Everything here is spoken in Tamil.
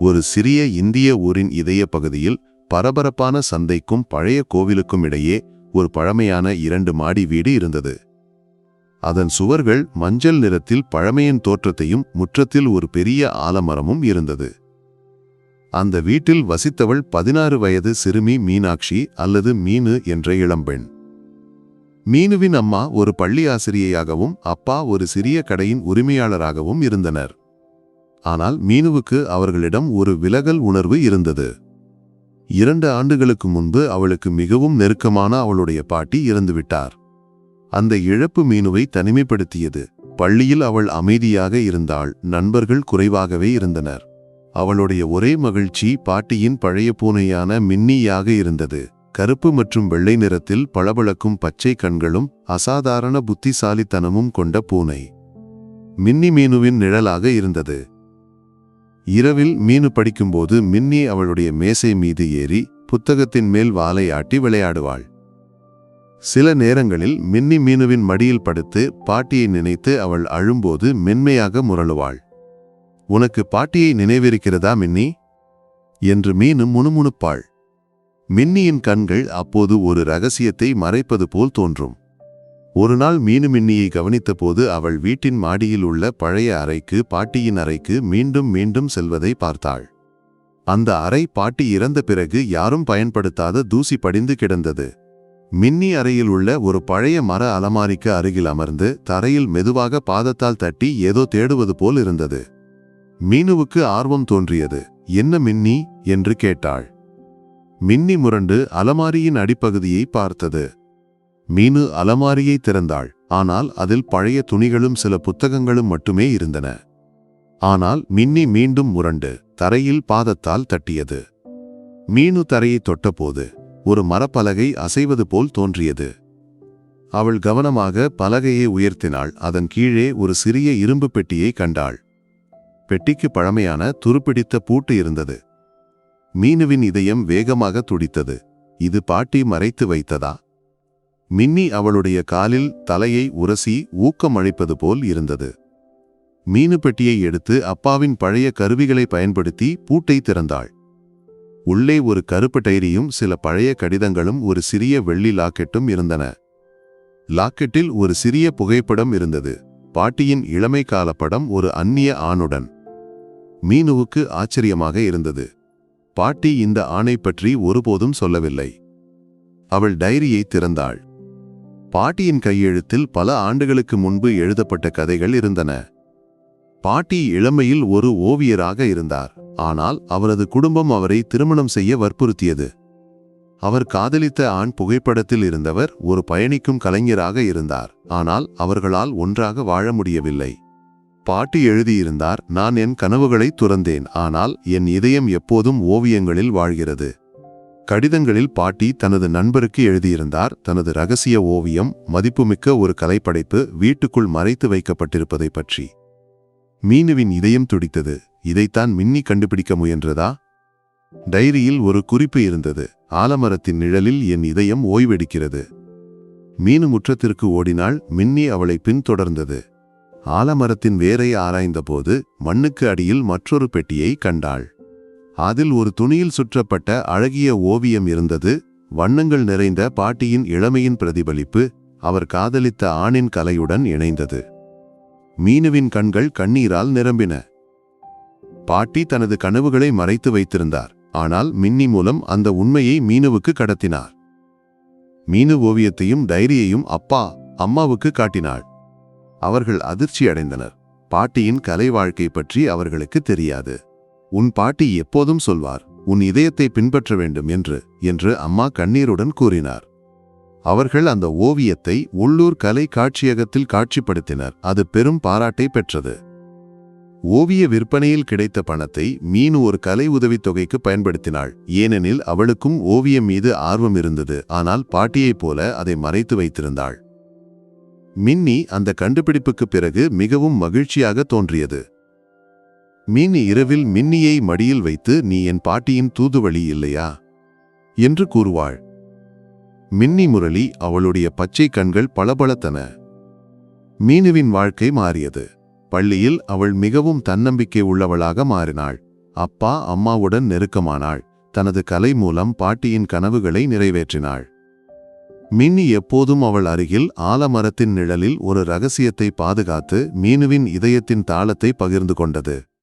ஒரு சிறிய இந்திய ஊரின் இதய பகுதியில் பரபரப்பான சந்தைக்கும் பழைய கோவிலுக்கும் இடையே ஒரு பழமையான இரண்டு மாடி வீடு இருந்தது. அதன் சுவர்கள் மஞ்சள் நிறத்தில் பழமையின் தோற்றத்தையும் முற்றத்தில் ஒரு பெரிய ஆலமரமும் இருந்தது. அந்த வீட்டில் வசித்தவள் பதினாறு வயது சிறுமி மீனாட்சி அல்லது மீனு என்ற இளம்பெண். மீனுவின் அம்மா ஒரு பள்ளி ஆசிரியையாகவும் அப்பா ஒரு சிறிய கடையின் உரிமையாளராகவும் இருந்தனர். ஆனால் மீனுவுக்கு அவர்களிடம் ஒரு விலகல் உணர்வு இருந்தது. இரண்டு ஆண்டுகளுக்கு முன்பு அவளுக்கு மிகவும் நெருக்கமான அவளுடைய பாட்டி இறந்துவிட்டார். அந்த இழப்பு மீனுவை தனிமைப்படுத்தியது. பள்ளியில் அவள் அமைதியாக இருந்தாள். நண்பர்கள் குறைவாகவே இருந்தனர். அவளுடைய ஒரே மகிழ்ச்சி பாட்டியின் பழைய பூனையான மின்னியாக இருந்தது. கருப்பு மற்றும் வெள்ளை நிறத்தில் பளபளக்கும் பச்சை கண்களும் அசாதாரண புத்திசாலித்தனமும் கொண்ட பூனை. மின்னி மீனுவின் நிழலாக இருந்தது. இரவில் மீனு படிக்கும்போது மின்னி அவளுடைய மேசை மீது ஏறி புத்தகத்தின் மேல் வாலை ஆட்டி விளையாடுவாள். சில நேரங்களில் மின்னி மீனுவின் மடியில் படுத்து பாட்டியை நினைத்து அவள் அழும்போது மென்மையாக முரளுவாள். உனக்கு பாட்டியை நினைவிருக்கிறதா மின்னி? என்று மீனு முணுமுணுப்பாள். மின்னியின் கண்கள் அப்போது ஒரு ரகசியத்தை மறைப்பது போல் தோன்றும். ஒரு நாள் மீனு மின்னியை கவனித்தபோது அவள் வீட்டின் மாடியில் உள்ள பழைய அறைக்கு பாட்டியின் அறைக்கு மீண்டும் மீண்டும் செல்வதை பார்த்தாள். அந்த அறை பாட்டி இறந்த பிறகு யாரும் பயன்படுத்தாத தூசி படிந்து கிடந்தது. மின்னி அறையில் உள்ள ஒரு பழைய மர அலமாரிக்கு அருகில் அமர்ந்து தரையில் மெதுவாக பாதத்தால் தட்டி ஏதோ தேடுவது போல் இருந்தது. மீனுவுக்கு ஆர்வம் தோன்றியது என்ன மின்னி? என்று கேட்டாள். மின்னி முரண்டு அலமாரியின் அடிப்பகுதியை பார்த்தது. மீனு அலமாரியை திறந்தாள். ஆனால் அதில் பழைய துணிகளும் சில புத்தகங்களும் மட்டுமே இருந்தன. ஆனால் மின்னி மீண்டும் முரண்டு தரையில் பாதத்தால் தட்டியது. மீனு தரையை தொட்டபோது ஒரு மரப்பலகை அசைவது போல் தோன்றியது. அவள் கவனமாக பலகையை உயர்த்தினாள். அதன் கீழே ஒரு சிறிய இரும்பு பெட்டியை கண்டாள். பெட்டிக்கு பழமையான துருப்பிடித்த பூட்டு இருந்தது. மீனுவின் இதயம் வேகமாக துடித்தது. இது பாட்டி மறைத்து வைத்ததா? மின்னி அவளுடைய காலில் தலையை உரசி ஊக்கமளிப்பது போல் இருந்தது. மீனு பெட்டியை எடுத்து அப்பாவின் பழைய கருவிகளை பயன்படுத்தி பூட்டை திறந்தாள். உள்ளே ஒரு கருப்பு டைரியும் சில பழைய கடிதங்களும் ஒரு சிறிய வெள்ளி லாக்கெட்டும் இருந்தன. லாக்கெட்டில் ஒரு சிறிய புகைப்படம் இருந்தது. பாட்டியின் இளமை கால படம் ஒரு அந்நிய ஆணுடன். மீனுவுக்கு ஆச்சரியமாக இருந்தது. பாட்டி இந்த ஆணை பற்றி ஒருபோதும் சொல்லவில்லை. அவள் டைரியை திறந்தாள். பாட்டியின் கையெழுத்தில் பல ஆண்டுகளுக்கு முன்பு எழுதப்பட்ட கதைகள் இருந்தன. பாட்டி இளமையில் ஒரு ஓவியராக இருந்தார். ஆனால் அவரது குடும்பம் அவரை திருமணம் செய்ய வற்புறுத்தியது. அவர் காதலித்த ஆண் புகைப்படத்தில் இருந்தவர் ஒரு பயணிக்கும் கலைஞராக இருந்தார். ஆனால் அவர்களால் ஒன்றாக வாழ முடியவில்லை. பாட்டி எழுதியிருந்தார் நான் என் கனவுகளை துறந்தேன். ஆனால் என் இதயம் எப்போதும் ஓவியங்களில் வாழ்கிறது. கடிதங்களில் பாட்டி தனது நண்பருக்கு எழுதியிருந்தார். தனது ரகசிய ஓவியம் மதிப்புமிக்க ஒரு கலைப்படைப்பு வீட்டுக்குள் மறைத்து வைக்கப்பட்டிருப்பதை பற்றி. மீனுவின் இதயம் துடித்தது. இதைத்தான் மின்னி கண்டுபிடிக்க முயன்றதா? டைரியில் ஒரு குறிப்பு இருந்தது. ஆலமரத்தின் நிழலில் என் இதயம் ஓய்வெடுக்கிறது. மீனு முற்றத்திற்கு ஓடினாள் மின்னி அவளை பின்தொடர்ந்தது. ஆலமரத்தின் வேரை ஆராய்ந்தபோது மண்ணுக்கு அடியில் மற்றொரு பெட்டியை கண்டாள். அதில் ஒரு துணியில் சுற்றப்பட்ட அழகிய ஓவியம் இருந்தது. வண்ணங்கள் நிறைந்த பாட்டியின் இளமையின் பிரதிபலிப்பு அவர் காதலித்த ஆணின் கலையுடன் இணைந்தது. மீனுவின் கண்கள் கண்ணீரால் நிரம்பின. பாட்டி தனது கனவுகளை மறைத்து வைத்திருந்தார். ஆனால் மின்னி மூலம் அந்த உண்மையை மீனுவுக்கு கடத்தினார். மீனு ஓவியத்தையும் டைரியையும் அப்பா அம்மாவுக்கு காட்டினாள். அவர்கள் அதிர்ச்சி அடைந்தனர் பாட்டியின் கலை வாழ்க்கை பற்றி அவர்களுக்கு தெரியாது. உன் பாட்டி எப்போதும் சொல்வார் உன் இதயத்தை பின்பற்ற வேண்டும் என்று என்று அம்மா கண்ணீருடன் கூறினார். அவர்கள் அந்த ஓவியத்தை உள்ளூர் கலை காட்சியகத்தில் காட்சிப்படுத்தினர். அது பெரும் பாராட்டை பெற்றது. ஓவிய விற்பனையில் கிடைத்த பணத்தை மீன் ஒரு கலை உதவித்தொகைக்கு பயன்படுத்தினாள். ஏனெனில் அவளுக்கும் ஓவியம் மீது ஆர்வம் இருந்தது. ஆனால் பாட்டியைப் போல அதை மறைத்து வைத்திருந்தாள். மின்னி அந்த கண்டுபிடிப்புக்கு பிறகு மிகவும் மகிழ்ச்சியாக தோன்றியது. மின்னி இரவில் மின்னியை மடியில் வைத்து நீ என் பாட்டியின் தூதுவழி இல்லையா? என்று கூறுவாள். மின்னி முரளி அவளுடைய பச்சை கண்கள் பளபளத்தன. மீனுவின் வாழ்க்கை மாறியது. பள்ளியில் அவள் மிகவும் தன்னம்பிக்கை உள்ளவளாக மாறினாள். அப்பா அம்மாவுடன் நெருக்கமானாள். தனது கலை மூலம் பாட்டியின் கனவுகளை நிறைவேற்றினாள். மின்னி எப்போதும் அவள் அருகில் ஆலமரத்தின் நிழலில் ஒரு ரகசியத்தை பாதுகாத்து மீனுவின் இதயத்தின் தாளத்தை பகிர்ந்து கொண்டது.